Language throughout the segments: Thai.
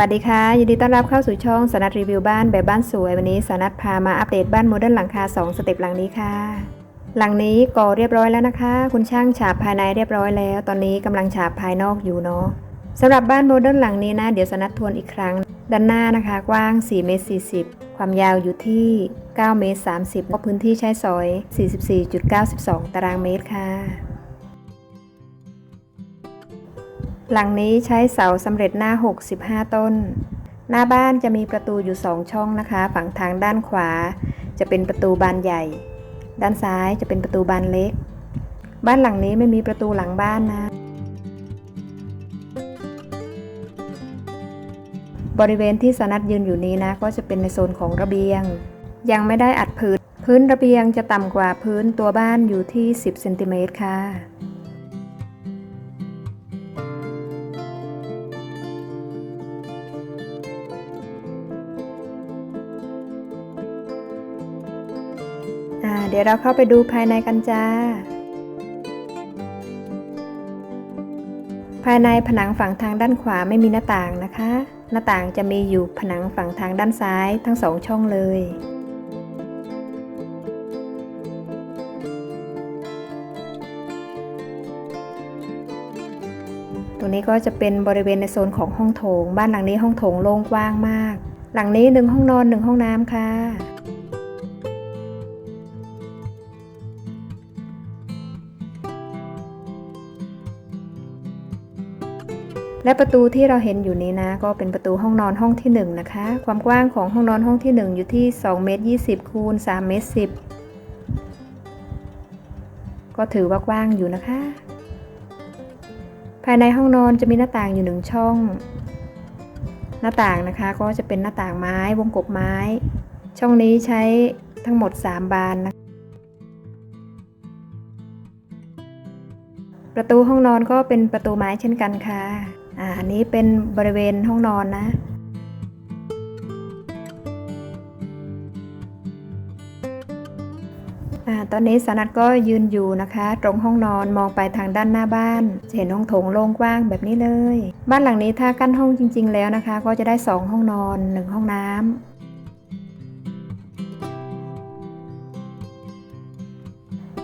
วัสดีค่ะ ยินดีต้อนรับเข้าสู่ช่องสนัดรีวิวบ้านแบบบ้านสวย วันนี้สนัดพามาอัปเดตบ้านโมเดิร์นหลังคา 2 สเต็ปหลังนี้ค่ะ หลังนี้ก่อเรียบร้อยแล้วนะคะ คุณช่างฉาบภายในเรียบร้อยแล้ว ตอนนี้กำลังฉาบภายนอกอยู่เนาะสำหรับบ้านโมเดิร์นหลังนี้นะ เดี๋ยวสนัดทวนอีกครั้ง ด้านหน้านะคะ กว้าง4เมตร40 ความยาวอยู่ที่9เมตร30พื้นที่ใช้สอย 44.92 ตารางเมตรค่ะ หลังนี้ใช้เสาสำเร็จหน้า 65 ต้น หน้าบ้านจะมีประตูอยู่ 2 ช่องนะคะ ฝั่งทางด้านขวา จะเป็นประตูบานใหญ่ ด้านซ้ายจะเป็นประตูบานเล็ก บ้านหลังนี้ไม่มีประตูหลังบ้านนะ บริเวณที่สนัดยืนอยู่นี้นะ ก็จะเป็นในโซนของระเบียง ยังไม่ได้อัดพื้น พื้นระเบียงจะต่ำกว่าพื้นตัวบ้านอยู่ที่ 10เซนติเมตรค่ะ เดี๋ยวเราเข้าไปดูภายในกันจ้า ภายในผนังฝั่งทางด้านขวาไม่มีหน้าต่างนะคะ หน้าต่างจะมีอยู่ผนังฝั่งทางด้านซ้ายทั้งสองช่องเลยตรงนี้ก็จะเป็นบริเวณในโซนของห้องโถง บ้านหลังนี้ห้องโถงโล่งกว้างมาก หลังนี้หนึ่งห้องนอนหนึ่งห้องน้ำค่ะ และประตูที่เราเห็นอยู่นี้นะ ก็เป็นประตูห้องนอนห้องที่1นนะคะ ความกว้างของห้องนอนห้องที่ 1 อยู่ที่2เมตร20คูณ3เมตร10 ก็ถือว่ากว้างอยู่นะคะ ภายในห้องนอนจะมีหน้าต่างอยู่หนึ่งช่อง หน้าต่างนะคะก็จะเป็นหน้าต่างไม้วงกบไม้ ช่องนี้ใช้ทั้งหมด 3 บานนะประตูห้องนอนก็เป็นประตูไม้เช่นกันค่ะ อันนี้เป็นบริเวณห้องนอนนะตอนนี้สนัดก็ยืนอยู่นะคะ ตรงห้องนอนมองไปทางด้านหน้าบ้านเห็นห้องโถงโล่งกว้างแบบนี้เลย บ้านหลังนี้ถ้ากั้นห้องจริง ๆ แล้วนะคะ ก็จะได้ 2 ห้องนอน 1 ห้องน้ำ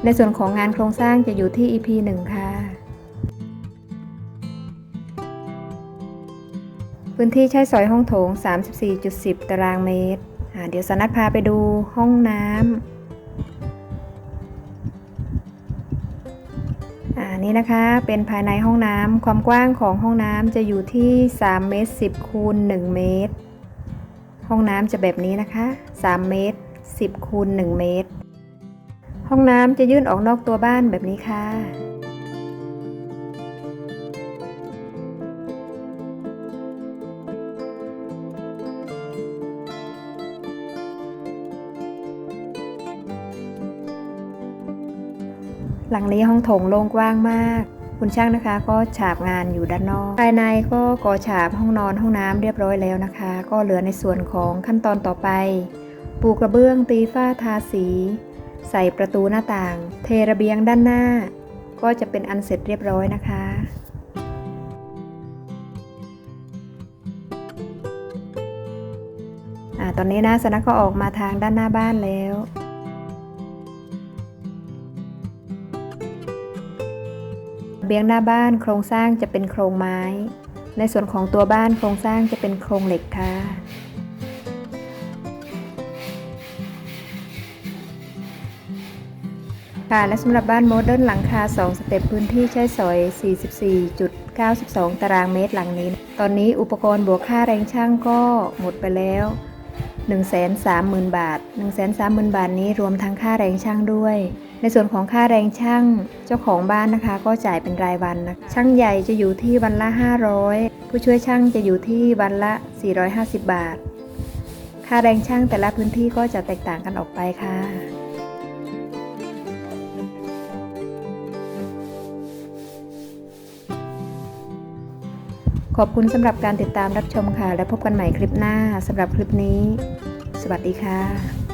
ในส่วนของงานโครงสร้างจะอยู่ที่ EP 1 ค่ะ พื้นที่ใช้สอยห้องโถง 34.10 ตารางเมตร เดี๋ยวสนัดพาไปดูห้องน้ำอันี่นะคะเป็นภายในห้องน้ำความกว้างของห้องน้ำจะอยู่ที่3เมตร10คูณ1เมตร ห้องน้ำจะแบบนี้นะคะ3เมตร10คูณ1เมตร ห้องน้ำจะยื่นออกนอกตัวบ้านแบบนี้ค่ะ หลังนี้ห้องโถงโล่งกว้างมาก คุณช่างนะคะ ก็ฉาบงานอยู่ด้านนอก ภายในก็ก่อฉาบห้องนอนห้องน้ำเรียบร้อยแล้วนะคะ ก็เหลือในส่วนของขั้นตอนต่อไป ปูกระเบื้องตีฝ้าทาสี ใส่ประตูหน้าต่าง เทระเบียงด้านหน้า ก็จะเป็นอันเสร็จเรียบร้อยนะคะอ่าตอนนี้นะสนะก็ออกมาทางด้านหน้าบ้านแล้ว เบียงหน้าบ้านโครงสร้างจะเป็นโครงไม้ ในส่วนของตัวบ้านโครงสร้างจะเป็นโครงเหล็กค่ะค่ะและสำหรับบ้านโมเดิร์นหลังคา 2 สเต็ปพื้นที่ใช้สอย 44.92 ตารางเมตรหลังนี้ ตอนนี้อุปกรณ์บวกค่าแรงช่างก็หมดไปแล้ว 130,000 บาท 130,000 บาทนี้รวมทั้งค่าแรงช่างด้วย ในส่วนของค่าแรงช่างเจ้าของบ้านนะคะ ก็จ่ายเป็นรายวันนะช่างใหญ่จะอยู่ที่วันละ 500 ผู้ช่วยช่างจะอยู่ที่วันละ 450 บาท ค่าแรงช่างแต่ละพื้นที่ก็จะแตกต่างกันออกไปค่ะ ขอบคุณสำหรับการติดตามรับชมค่ะ และพบกันใหม่คลิปหน้าสำหรับคลิปนี้ สวัสดีค่ะ